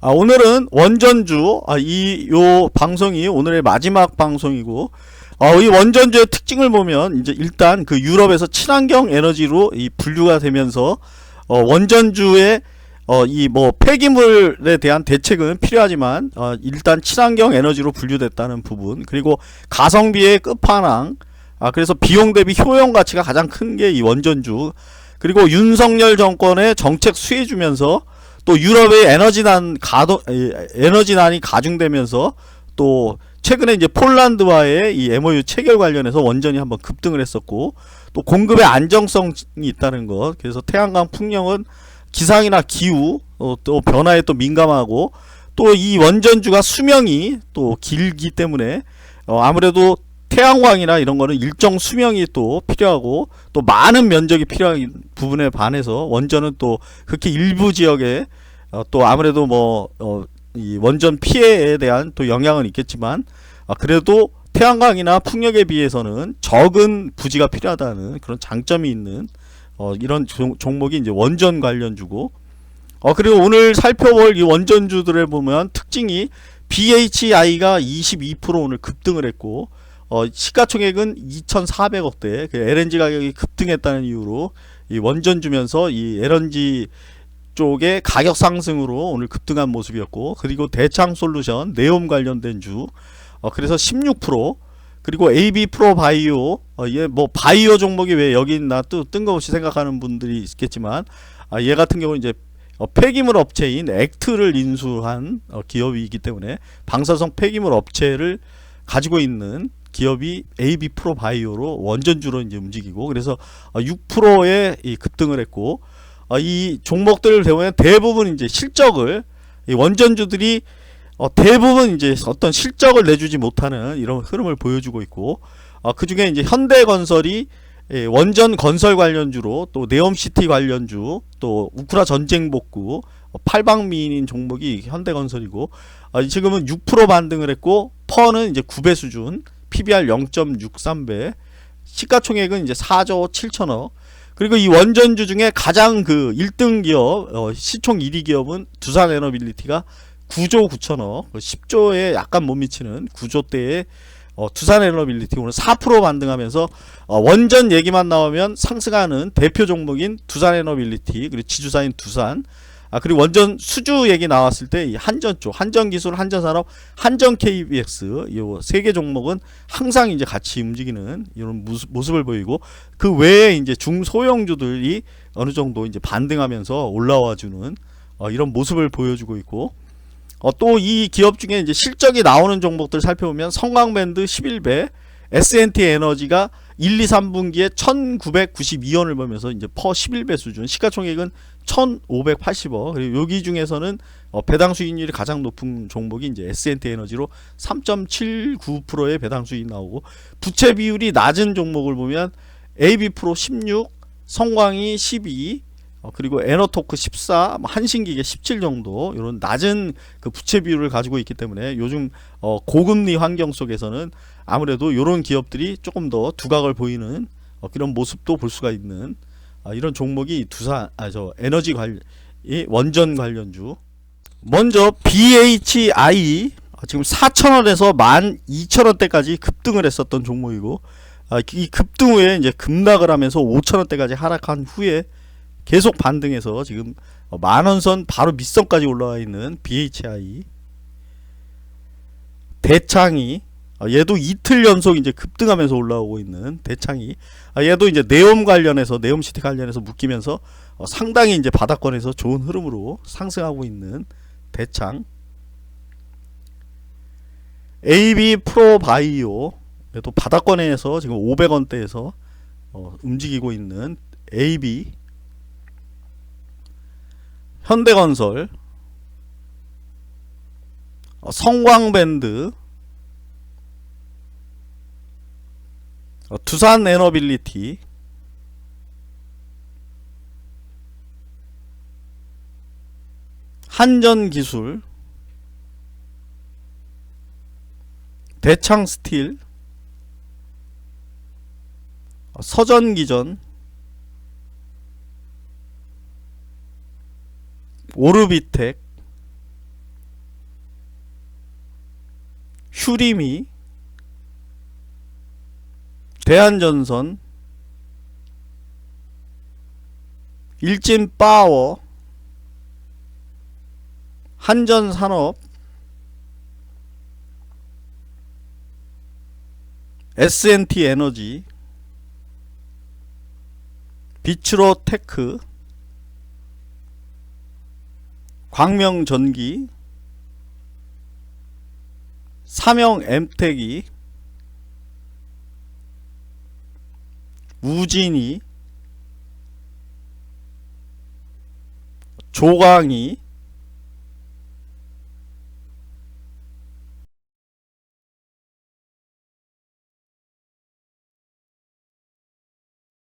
아, 오늘은 원전주, 아, 이, 요 방송이 오늘의 마지막 방송이고, 어, 이 원전주의 특징을 보면, 이제 일단 그 유럽에서 친환경 에너지로 이 분류가 되면서, 어, 원전주의, 어, 이 뭐 폐기물에 대한 대책은 필요하지만, 어, 일단 친환경 에너지로 분류됐다는 부분, 그리고 가성비의 끝판왕, 아, 그래서 비용 대비 효용 가치가 가장 큰 게 이 원전주, 그리고 윤석열 정권의 정책 수혜주면서, 또 유럽의 에너지난 에, 에너지난이 가중되면서 또 최근에 이제 폴란드와의 이 MOU 체결 관련해서 원전이 한번 급등을 했었고 또 공급의 안정성이 있다는 것. 그래서 태양광 풍력은 기상이나 기후 어, 또 변화에 또 민감하고 또 이 원전주가 수명이 또 길기 때문에 어, 아무래도 태양광이나 이런 거는 일정 수명이 또 필요하고 또 많은 면적이 필요한 부분에 반해서 원전은 또 그렇게 일부 지역에 어, 또 아무래도 뭐 어, 이 원전 피해에 대한 또 영향은 있겠지만 아, 그래도 태양광이나 풍력에 비해서는 적은 부지가 필요하다는 그런 장점이 있는 어, 이런 종, 종목이 이제 원전 관련주고. 어 그리고 오늘 살펴볼 이 원전주들을 보면 특징이 BHI가 22% 오늘 급등을 했고 어, 시가총액은 2,400억대. 그 LNG 가격이 급등했다는 이유로 이 원전 주면서 이 LNG 쪽의 가격 상승으로 오늘 급등한 모습이었고 그리고 대창 솔루션 네옴 관련된 주 어, 그래서 16% 그리고 AB 프로 바이오 어, 얘뭐 바이오 종목이 왜 여기 있나 또 뜬금없이 생각하는 분들이 있겠지만 아, 얘 같은 경우는 이제 어, 폐기물 업체인 액트를 인수한 어, 기업이기 때문에 방사성 폐기물 업체를 가지고 있는 기업이 AB 프로 바이오로 원전주로 이제 움직이고 그래서 6%의 이 급등을 했고 어, 이 종목들을 보면 대부분 이제 실적을 이 원전주들이 어, 대부분 이제 어떤 실적을 내주지 못하는 이런 흐름을 보여주고 있고 어, 그 중에 이제 현대건설이 예, 원전 건설 관련주로 또 네옴시티 관련주 또 우크라 전쟁 복구 어, 팔방미인 종목이 현대건설이고 어, 지금은 6% 반등을 했고 퍼는 이제 9배 수준 PBR 0.63배, 시가총액은 이제 4조 7천억. 그리고 이 원전주 중에 가장 그 1등 기업, 어, 시총 1위 기업은 두산 에너빌리티가 9조 9천억, 10조에 약간 못 미치는 9조대의 어, 두산 에너빌리티 오늘 4% 반등하면서 어, 원전 얘기만 나오면 상승하는 대표 종목인 두산 에너빌리티 그리고 지주사인 두산 아 그리고 원전 수주 얘기 나왔을 때 이 한전 쪽 한전 기술 한전 산업 한전 KBX 요 세 개 종목은 항상 이제 같이 움직이는 이런 모습, 을 보이고 그 외에 이제 중소형주들이 어느 정도 이제 반등하면서 올라와 주는 어, 이런 모습을 보여주고 있고 어, 또 이 기업 중에 이제 실적이 나오는 종목들 살펴보면 성광밴드 11배 S&T 에너지가 1, 2, 3분기에 1992원을 보면서 이제 퍼 11배 수준 시가총액은 1580억. 그리고 여기 중에서는 어, 배당 수익률이 가장 높은 종목이 이제 S&T 에너지로 3.79%의 배당 수익이 나오고 부채 비율이 낮은 종목을 보면 AB 프로 16 성광이 12 어, 그리고 에너토크 14, 뭐 한신기계 17 정도 이런 낮은 그 부채 비율을 가지고 있기 때문에 요즘 어, 고금리 환경 속에서는 아무래도 이런 기업들이 조금 더 두각을 보이는 어, 그런 모습도 볼 수가 있는 아, 이런 종목이 두산 아 저 에너지 관련 이 원전 관련주. 먼저 BHI 아, 지금 4천원에서 12,000원대까지 급등을 했었던 종목이고 아, 이 급등 후에 이제 급락을 하면서 5천원대까지 하락한 후에 계속 반등해서 지금 만원선 바로 밑선까지 올라와 있는 BHI 대창이 아, 얘도 이틀 연속 이제 급등하면서 올라오고 있는 대창이. 아, 얘도 이제 네옴 관련해서 네옴시티 관련해서 묶이면서 어, 상당히 이제 바닥권에서 좋은 흐름으로 상승하고 있는 대창. AB 프로 바이오. 또 바닥권에서 지금 500원대에서 어, 움직이고 있는 AB 현대건설. 어, 성광밴드 어, 두산 에너빌리티. 한전기술. 대창스틸. 어, 서전기전. 오르비텍, 휴리미, 대한전선, 일진파워, 한전산업, S&T 에너지, 비츠로 테크, 광명전기, 삼영 엠텍이, 우진이, 조광이,